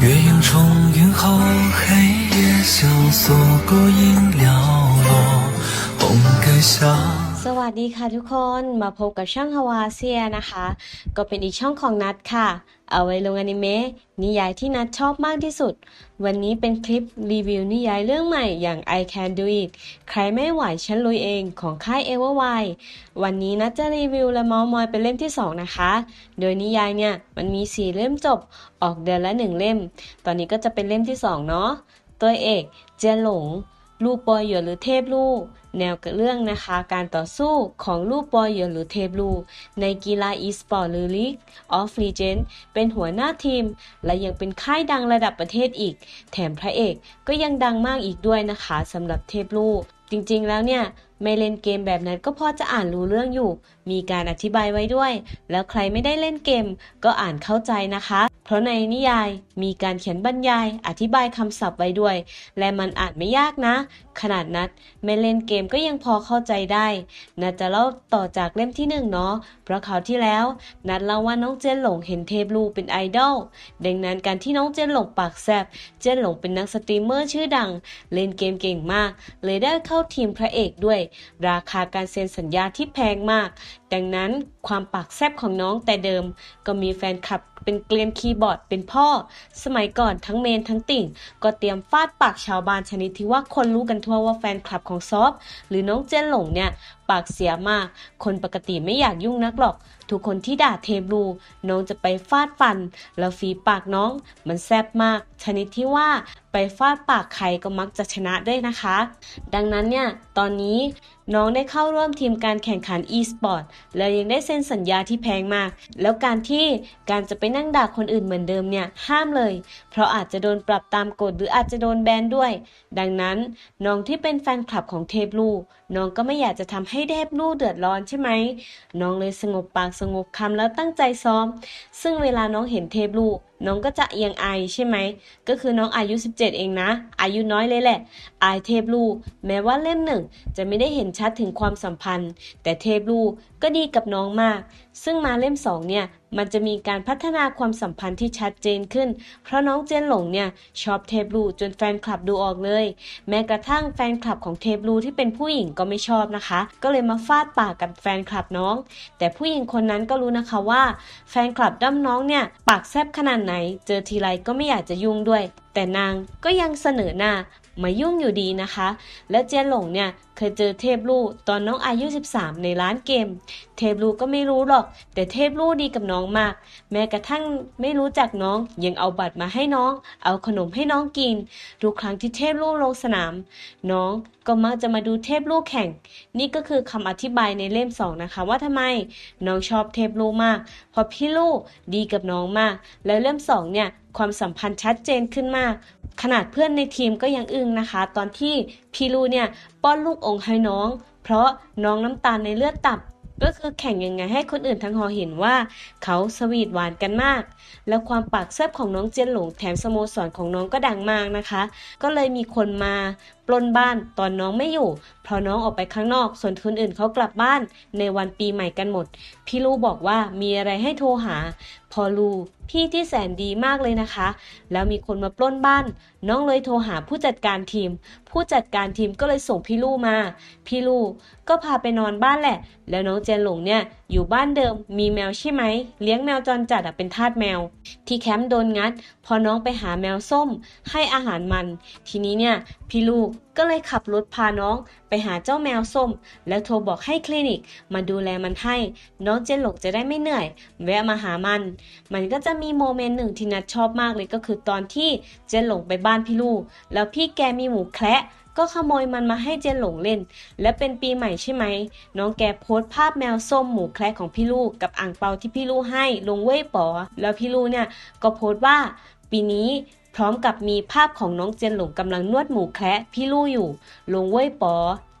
月影重云后，黑夜萧索，孤影寥落，红盖下。 สวัสดีค่ะทุกคนมาพบกับช่องฮาวาเซียนะคะ ก็เป็นอีกช่องของนัดค่ะ เอาไว้ลงอนิเมะนิยายที่นัดชอบมากที่สุด วันนี้เป็นคลิปรีวิวนิยายเรื่องใหม่อย่าง I Can Do It ใครไม่ไหวฉันลุยเองของค่าย Everwhy วันนี้นัดจะรีวิวและเมาส์มอยเป็นเล่มที่ 2 นะคะ โดยนิยายเนี่ยมันมี 4 เล่มจบออกเดือนละ 1 เล่ม ตอนนี้ก็จะเป็นเล่มที่ 2 เนาะตัวเอกเจยหลง ลูกปอยหยวนหรือเทพลูก แนวกับเรื่องนะคะการต่อสู้ของลูกปอยหยวนหรือเทพลูก ในกีฬาอีสปอร์ตหรือลีกออฟลีเจนเป็นหัวหน้าทีม และยังเป็นค่ายดังระดับประเทศอีก แถมพระเอกก็ยังดังมากอีกด้วยนะคะสำหรับเทพลูก จริงๆแล้วเนี่ยไม่เล่นเกมแบบนั้นก็พอจะอ่านรู้เรื่องอยู่ มีการอธิบายไว้ด้วย แล้วใครไม่ได้เล่นเกม ก็อ่านเข้าใจนะคะ เพราะในนิยายมีการเขียนบรรยาย อธิบายคำศัพท์ไว้ด้วย และมันอ่านไม่ยากนะ ขนาดนัดไม่เล่นเกมก็ยังพอเข้าใจได้นัดจะเล่าต่อจากเล่มที่หนึ่งเนาะ เพราะคราวที่แล้ว นัดเล่าว่าน้องเจนหลงเห็นเทพลูเป็นไอดอล ดังนั้นการที่น้องเจนหลงปากแซบเจนหลงเป็นนักสตรีมเมอร์ชื่อดัง เล่นเกมเก่งมาก เลยได้เข้าทีมพระเอกด้วยราคาการเซ็นสัญญาที่แพงมาก ดังนั้นความปากแซบของน้องแต่เดิมก็มีแฟนคลับ เป็นเกลียนคีย์บอร์ดเป็นพ่อ สมัยก่อนทั้งเมนทั้งติ่ง ก็เตรียมฟาดปากชาวบ้านชนิดที่ว่าคนรู้กันทั่วว่าแฟนคลับของซอฟหรือน้องเจนหลงเนี่ย ปากเสียมาก คนปกติไม่อยากยุ่งนักหรอก ทุกคนที่ด่าเทบลูน้องจะไปฟาดฟัน แล้วฝีปากน้อง มันแซบมาก ชนิดที่ว่าไปฟาดปากใครก็มักจะชนะด้วยนะคะ ดังนั้นเนี่ยตอนนี้ น้องได้เข้าร่วมทีมการแข่งขัน e-sport แล้วยังได้เซ็นสัญญาที่แพงมาก แล้วการที่การจะไปนั่งด่าคนอื่นเหมือนเดิมเนี่ยห้ามเลย เพราะอาจจะโดนปรับตามกฎหรืออาจจะโดนแบนด้วย ดังนั้นน้องที่เป็นแฟนคลับของเทพลูน้องก็ไม่อยากจะทำให้เทพลูเดือดร้อนใช่ไหมน้องเลยสงบปากสงบคำแล้วตั้งใจซ้อม ซึ่งเวลาน้องเห็นเทพลูน้องก็จะเอียงอายใช่ไหม ก็คือน้องอายุ 17 เองนะ อายุน้อยเลยแหละ อายเทพลูแม้ว่าเล่มหนึ่งจะไม่ได้เห็นชัดถึงความสัมพันธ์ แต่เทพลูกก็ดีกับน้องมาก ซึ่งมาเล่มสองเนี่ยมันจะมีการพัฒนาความสัมพันธ์ที่ชัดเจนขึ้น เพราะน้องเจนหลงเนี่ยชอบเทพลูจนแฟนคลับดูออกเลย แม้กระทั่งแฟนคลับของเทพลูที่เป็นผู้หญิงก็ไม่ชอบนะคะ ก็เลยมาฟาดปากกับแฟนคลับน้อง แต่ผู้หญิงคนนั้นก็รู้นะคะว่า แฟนคลับด้อมน้องเนี่ยปากแซบขนาดไหน เจอทีไรก็ไม่อยากจะยุ่งด้วย แต่นางก็ยังเสนอหน้ามายุ่งอยู่ดีนะคะ และเจียนหลงเนี่ยเคยเจอเทพลูตอนน้องอายุ 13 ในร้านเกม เทพลูก็ไม่รู้หรอกแต่เทพลูกดีกับน้องมาก แม้กระทั่งไม่รู้จักน้องยังเอาบัตรมาให้น้อง เอาขนมให้น้องกิน ทุกครั้งที่เทพลูกลงสนาม น้องก็มักจะมาดูเทพลูกแข่ง นี่ก็คือคำอธิบายในเล่มสองนะคะว่าทำไมน้องชอบเทพลูกมาก เพราะพี่ลูกดีกับน้องมาก แล้วเล่มสองเนี่ยความสัมพันธ์ชัดเจนขึ้นมาก ขนาดเพื่อนในทีมก็ยังอึ้งนะคะ ตอนที่พี่ลูเนี่ยป้อนลูกองค์ให้น้อง เพราะน้องน้ำตาลในเลือดต่ำ ก็คือแข่งยังไงให้คนอื่นทั้งหอเห็นว่า เขาสวีทหวานกันมาก แล้วความปากแซบของน้องเจียนหลงแถมสโมสรของน้องก็ดังมากนะคะ ก็เลยมีคนมา ปล้นบ้านตอนน้องไม่อยู่ เพราะน้องออกไปข้างนอก ส่วนคนอื่นเขากลับบ้านในวันปีใหม่กันหมด พี่ลูบอกว่ามีอะไรให้โทรหา พอลูพี่ที่แสนดีมากเลยนะคะ แล้วมีคนมาปล้นบ้าน น้องเลยโทรหาผู้จัดการทีม ผู้จัดการทีมก็เลยส่งพี่ลูมา พี่ลูก็พาไปนอนบ้านแหละ แล้วน้องเจนหลงเนี่ยอยู่บ้านเดิมมีแมวใช่ไหม เลี้ยงแมวจรจัดเป็นทาสแมว ที่แคมป์โดนงัด พอน้องไปหาแมวส้ม ให้อาหารมัน ทีนี้เนี่ย พี่ลูกก็เลยขับรถพาน้องไปหาเจ้าแมวส้ม แล้วโทรบอกให้คลินิก มาดูแลมันให้ น้องเจนหลงจะได้ไม่เหนื่อย แวะมาหามัน มันก็จะมีโมเมนต์หนึ่งที่นัดชอบมากเลยก็คือตอนที่เจนหลงไปบ้านพี่ลูก แล้วพี่แกมีหมูแคระ ก็ขโมยมันมาให้เจนหลงเล่น และเป็นปีใหม่ใช่ไหม น้องแกโพสต์ภาพแมวส้มหมูแคระของพี่ลูกกับอ่างเปาที่พี่ลูกให้ลงเว่ยป๋อแล้วพี่ลูกเนี่ยก็โพสต์ว่า ปีนี้ พร้อมกับมีภาพของน้องเจนหลงกำลังนวดหมูแคระพี่ลู่อยู่ ลงเว่ยปอ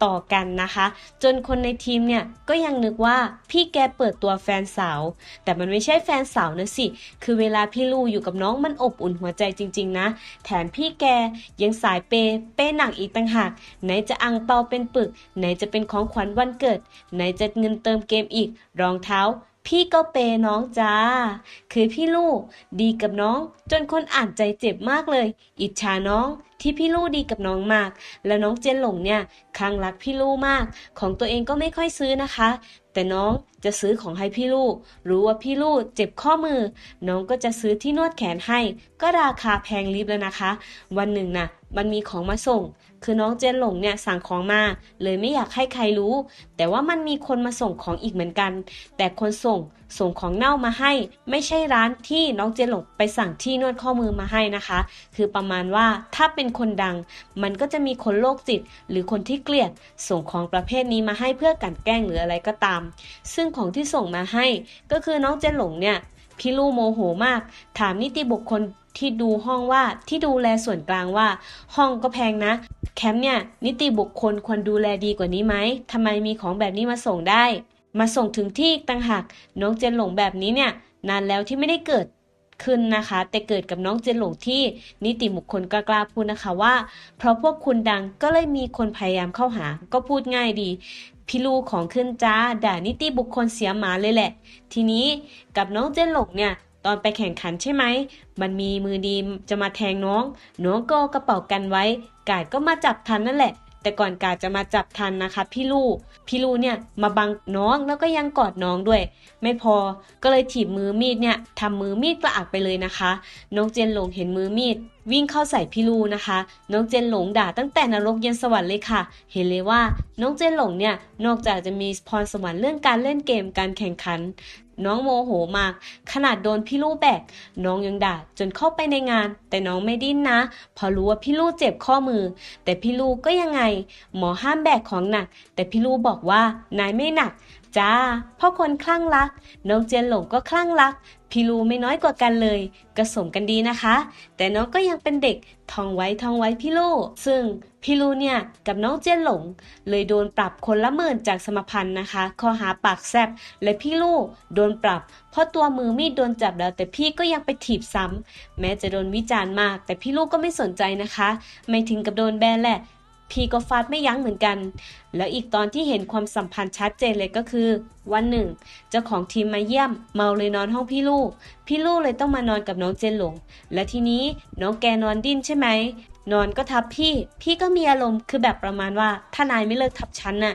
ต่อกันนะคะ จนคนในทีมเนี่ยก็ยังนึกว่าพี่แกเปิดตัวแฟนสาว แต่มันไม่ใช่แฟนสาวนะสิ คือเวลาพี่ลู่อยู่กับน้องมันอบอุ่นหัวใจจริง ๆ นะ แถมพี่แกยังสายเป เป้หนักอีกต่างหาก ไหนจะอังเปาเป็นปึก ไหนจะเป็นของขวัญวันเกิด ไหนจะเงินเติมเกมอีก รองเท้า พี่ก็เปน้องจ้า คือพี่ลูกดีกับน้อง จนคนอ่านใจเจ็บมากเลย อิจฉาน้องที่พี่ลูกดีกับน้องมาก แล้วน้องเจนหลงเนี่ยคลั่งรักพี่ลูกมาก ของตัวเองก็ไม่ค่อยซื้อนะคะ แต่น้องจะซื้อของให้พี่ลูกรู้ว่าพี่ลูกเจ็บข้อมือ น้องก็จะซื้อที่นวดแขนให้ ก็ราคาแพงลิบแล้วนะคะ วันหนึ่งน่ะมันมีของมาส่ง คือน้องเจนหลงเนี่ยสั่งของมา เลยไม่อยากให้ใครรู้ แต่ว่ามันมีคนมาส่งของอีกเหมือนกัน แต่คนส่งส่งของเน่ามาให้ ไม่ใช่ร้านที่น้องเจนหลงไปสั่งที่นวดข้อมือมาให้นะคะ คือประมาณว่าถ้าเป็นคนดัง มันก็จะมีคนโรคจิต หรือคนที่เกลียด ส่งของประเภทนี้มาให้เพื่อกันแกล้งหรืออะไรก็ตาม ซึ่งของที่ส่งมาให้ ก็คือน้องเจนหลงเนี่ยพี่ลู่โมโหมาก ถามนิติบุคคล ที่ดูห้องว่าที่ดูแลส่วนกลางว่า ห้องก็แพงนะ แคมป์เนี่ยนิติบุคคลควรดูแลดีกว่านี้ไหมทำไมมีของแบบนี้มาส่งได้ มาส่งถึงที่ต่างหากน้องเจนหลงแบบนี้เนี่ย นานแล้วที่ไม่ได้เกิดขึ้นนะคะ แต่เกิดกับน้องเจนหลงที่นิติบุคคลกล้าพูดนะคะว่า เพราะพวกคุณดังก็เลยมีคนพยายามเข้าหา ก็พูดง่ายดีพี่ลูกของขึ้นจ้าด่านิติบุคคลเสียหมาเลยแหละ ทีนี้กับน้องเจนหลงเนี่ย ตอนไปแข่งขันใช่ไหม มันมีมือดีจะมาแทงน้อง น้องก็กระเป๋ากันไว้ กาดก็มาจับทันนั่นแหละ แต่ก่อนกาดจะมาจับทันนะคะ พี่ลูก พี่ลูกเนี่ยมาบังน้องแล้วก็ยังกอดน้องด้วย ไม่พอ ก็เลยถีบมือมีดเนี่ยทำมือมีดกระอักไปเลยนะคะ น้องเจนหลงเห็นมือมีดวิ่งเข้าใส่พี่ลูนะคะ น้องเจนหลงด่าตั้งแต่นรกเย็นสวรรค์เลยค่ะ เห็นเลยว่าน้องเจนหลงเนี่ยนอกจากจะมีพรสวรรค์เรื่องการเล่นเกมการแข่งขัน น้องโมโหมาก ขนาดโดนพี่ลู่แบก น้องยังด่าจนเข้าไปในงาน แต่น้องไม่ดิ้นนะ พอรู้ว่าพี่ลู่เจ็บข้อมือ แต่พี่ลู่ก็ยังไง หมอห้ามแบกของหนัก แต่พี่ลู่บอกว่านายไม่หนักจ้าพราะคนคลั่งรัก น้องเจนหลงก็คลั่งรัก พี่ลูไม่น้อยกว่ากันเลย ก็สมกันดีนะคะ แต่น้องก็ยังเป็นเด็กท่องไว้ท่องไว้พี่ลูซึ่งพี่ลูเนี่ยกับน้องเจนหลง เลยโดนปรับคนละหมื่นจากสมพันธ์นะคะ ข้อหาปากแซบและพี่ลูกโดนปรับ เพราะตัวมือมีดโดนจับแล้ว แต่พี่ก็ยังไปถีบซ้ำแม้จะโดนวิจารณ์มาก แต่พี่ลูกก็ไม่สนใจนะคะ ไม่ถึงกับโดนแบนแหละ พี่ก็ฟาดไม่ยั้งเหมือนกัน แล้วอีกตอนที่เห็นความสัมพันธ์ชัดเจนเลยก็คือ วันหนึ่ง เจ้าของทีมมาเยี่ยม เมาเลยนอนห้องพี่ลูก พี่ลูกเลยต้องมานอนกับน้องเจนหลง และทีนี้น้องแกนอนดิ้นใช่ไหม นอนก็ทับพี่ พี่ก็มีอารมณ์คือแบบประมาณว่า ถ้านายไม่เลิกทับฉันน่ะ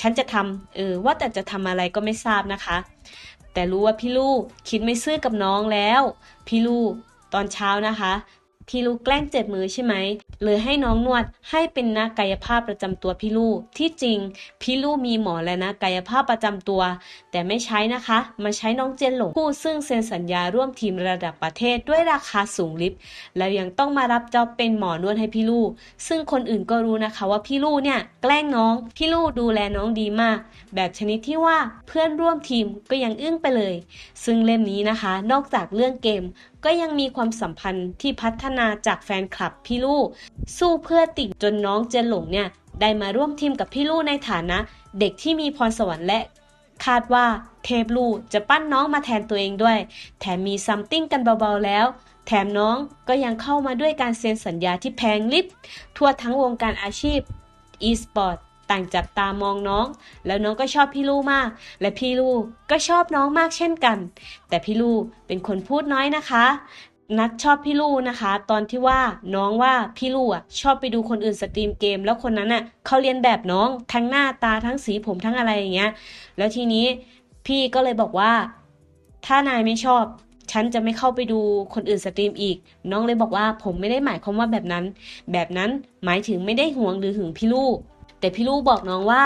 ฉันจะทำเออ ว่าแต่จะทำอะไรก็ไม่ทราบนะคะ แต่รู้ว่าพี่ลูกคิดไม่ซื่อกับน้องแล้ว พี่ลูกตอนเช้านะคะ พี่ลูกแกล้งเจ็บมือใช่ไหม เลยให้น้องนวดให้เป็นนักกายภาพประจำตัวพี่ลูก ที่จริง พี่ลูกมีหมอและนักกายภาพประจำตัว แต่ไม่ใช้นะคะ มาใช้น้องเจนหลงผู้ซึ่งเซ็นสัญญาร่วมทีมระดับประเทศด้วยราคาสูงลิบ แล้วยังต้องมารับจ็อบเป็นหมอนวดให้พี่ลูก ซึ่งคนอื่นก็รู้นะคะว่าพี่ลูกเนี่ยแกล้งน้อง พี่ลูกดูแลน้องดีมาก แบบชนิดที่ว่าเพื่อนร่วมทีมก็ยังอึ้งไปเลย ซึ่งเล่มนี้นะคะ นอกจากเรื่องเกม ก็ยังมีความสัมพันธ์ที่พัฒนาจากแฟนคลับพี่ลูกสู้เพื่อติ่งจนน้องเจนหลงเนี่ยได้มาร่วมทีมกับพี่ลูกในฐานะ เด็กที่มีพรสวรรค์และ คาดว่าเทพลูกจะปั้นน้องมาแทนตัวเองด้วย แถมมีซัมติ้งกันเบาๆแล้ว แถมน้องก็ยังเข้ามาด้วยการเซ็นสัญญาที่แพงลิบทั่วทั้งวงการอาชีพ e-sport ต่างจับตามองน้อง แล้วน้องก็ชอบพี่ลูกมาก และพี่ลูกก็ชอบน้องมากเช่นกัน แต่พี่ลูกเป็นคนพูดน้อยนะคะ นัดชอบพี่ลูกนะคะ ตอนที่ว่าน้องว่าพี่ลูกอะชอบไปดูคนอื่นสตรีมเกม แล้วคนนั้นอะเขาเรียนแบบน้องทั้งหน้าตาทั้งสีผมทั้งอะไรอย่างเงี้ย แล้วทีนี้พี่ก็เลยบอกว่า ถ้านายไม่ชอบฉันจะไม่เข้าไปดูคนอื่นสตรีมอีก น้องเลยบอกว่าผมไม่ได้หมายความว่าแบบนั้น แบบนั้นหมายถึงไม่ได้ห่วงหรือหึงพี่ลูก แต่พี่ลูกบอกน้องว่า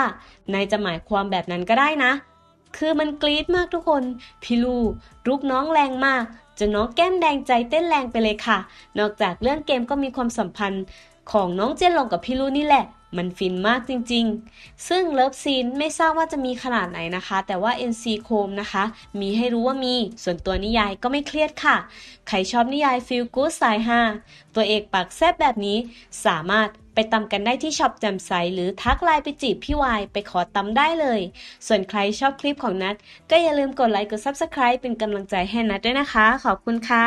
นายจะหมายความแบบนั้นก็ได้นะ คือมันกรี๊ดมากทุกคน พี่ลูกรุกน้องแรงมากจนน้องแก้มแดงใจเต้นแรงไปเลยค่ะ นอกจากเรื่องเกมก็มีความสัมพันธ์ของน้องเจนลงกับพี่ลูกนี่แหละ มันฟินมากจริงๆ ซึ่งเลิฟซีนไม่ทราบว่าจะมีขนาดไหนนะคะ แต่ว่า NC โคมนะคะ มีให้รู้ว่ามี ส่วนตัวนิยายก็ไม่เครียดค่ะ ใครชอบนิยายฟิลกู๊ดสายฮาตัวเอกปากแซบแบบนี้ สามารถไปตำกันได้ที่ช็อปแจมใสหรือทักไลน์ไปจีบพี่วาย ไปขอตำได้เลย ส่วนใครชอบคลิปของนัทก็อย่าลืมกดไลค์กด Subscribe เป็นกำลังใจให้นัทด้วยนะคะ ขอบคุณค่ะ